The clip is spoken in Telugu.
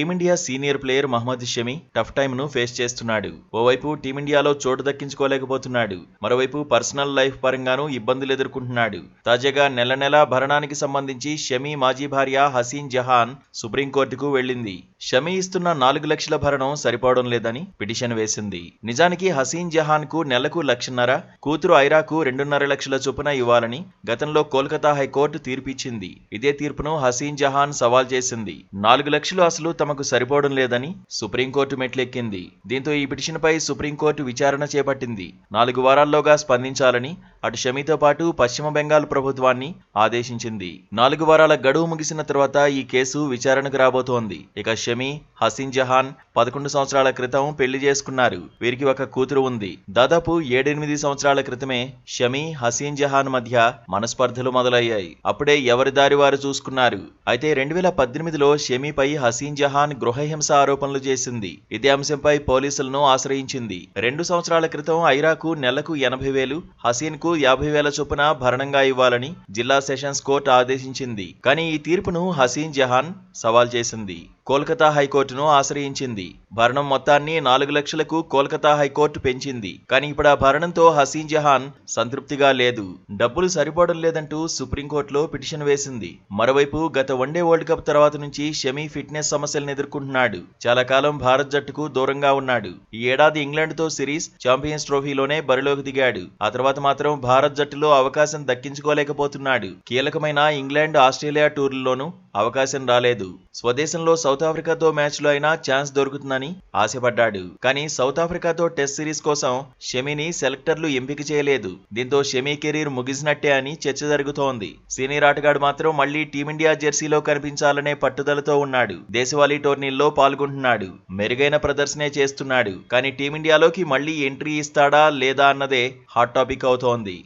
Team India senior player Mohammed Shami tough టైమ్ను face చేస్తున్నాడు. ఓవైపు టీమిండియాలో చోటు దక్కించుకోలేకపోతున్నాడు. మరోవైపు పర్సనల్ లైఫ్ పరంగానూ ఇబ్బందులు ఎదుర్కొంటున్నాడు. తాజాగా నెల నెల భరణానికి సంబంధించి షమి మాజీ భార్య హసీన్ జహాన్ సుప్రీంకోర్టుకు వెళ్ళింది షమి ఇస్తున్న నాలుగు లక్షల భరణం సరిపోవడం లేదని పిటిషన్ వేసింది. నిజానికి హసీన్ జహాన్కు నెలకు లక్షన్నర కూతురు ఐరాకు రెండున్నర లక్షల చొప్పున ఇవ్వాలని గతంలో కోల్కతా హైకోర్టు తీర్పిచ్చింది. ఇదే తీర్పును హసీన్ జహాన్ సవాల్ చేసింది. నాలుగు లక్షలు అసలు తమ తమకు సరిపోవడం లేదని సుప్రీంకోర్టు మెట్లెక్కింది. దీంతో ఈ పిటిషన్పై సుప్రీంకోర్టు విచారణ చేపట్టింది. నాలుగు వారాల్లోగా స్పందించాలని అటు షమితో పాటు పశ్చిమ బెంగాల్ ప్రభుత్వాన్ని ఆదేశించింది. నాలుగు వారాల గడువు ముగిసిన తర్వాత ఈ కేసు విచారణకు రాబోతోంది. ఇక షమి హసీన్ జహాన్ పదకొండు సంవత్సరాల క్రితం పెళ్ళి చేసుకున్నారు. వీరికి ఒక కూతురు ఉంది. దాదాపు ఏడెనిమిది సంవత్సరాల క్రితమే షమి హసీన్ జహాన్ మధ్య మనస్పర్ధలు మొదలయ్యాయి. అప్పుడే ఎవరి దారి వారు చూసుకున్నారు. అయితే రెండు వేల పద్దెనిమిదిలో షమీపై హసీన్ జహాన్ గృహహింస ఆరోపణలు చేసింది. ఇదే అంశంపై పోలీసులను ఆశ్రయించింది. రెండు సంవత్సరాల క్రితం ఐరాకు నెలకు ఎనభై వేలు హసీన్కు యాభై వేల చొప్పున భరణంగా ఇవ్వాలని జిల్లా సెషన్స్ కోర్టు ఆదేశించింది. కానీ ఈ తీర్పును హసీన్ జహాన్ సవాల్ చేసింది. కోల్కతా హైకోర్టును ఆశ్రయించింది. భరణం మొత్తాన్ని నాలుగు లక్షలకు కోల్కతా హైకోర్టు పెంచింది. కానీ ఇప్పుడు ఆ భరణంతో హసీన్ జహాన్ సంతృప్తిగా లేదు. డబ్బులు సరిపోవడం లేదంటూ సుప్రీంకోర్టులో పిటిషన్ వేసింది. మరోవైపు గత వన్డే వరల్డ్ కప్ తర్వాత నుంచి షమీ ఫిట్నెస్ సమస్యలను ఎదుర్కొంటున్నాడు. చాలా కాలం భారత్ జట్టుకు దూరంగా ఉన్నాడు. ఈ ఏడాది ఇంగ్లాండ్తో సిరీస్ ఛాంపియన్స్ ట్రోఫీలోనే బరిలోకి దిగాడు. ఆ తర్వాత మాత్రం భారత్ జట్టులో అవకాశం దక్కించుకోలేకపోతున్నాడు. కీలకమైన ఇంగ్లాండ్ ఆస్ట్రేలియా టూర్లలోనూ అవకాశం రాలేదు. స్వదేశంలో సౌత్ ఆఫ్రికాతో మ్యాచ్లో అయినా ఛాన్స్ దొరుకుతుందని ఆశపడ్డాడు. కానీ సౌత్ ఆఫ్రికాతో టెస్ట్ సిరీస్ కోసం షమీని సెలెక్టర్లు ఎంపిక చేయలేదు. దీంతో షమీ కెరీర్ ముగిసినట్టే అని చర్చ జరుగుతోంది. సీనియర్ ఆటగాడు మాత్రం మళ్ళీ టీమిండియా జెర్సీలో కనిపించాలనే పట్టుదలతో ఉన్నాడు. దేశవాళీ టోర్నీల్లో పాల్గొంటున్నాడు. మెరుగైన ప్రదర్శనే చేస్తున్నాడు. కానీ టీమిండియాలోకి మళ్ళీ ఎంట్రీ ఇస్తాడా లేదా అన్నదే హాట్ టాపిక్ అవుతోంది.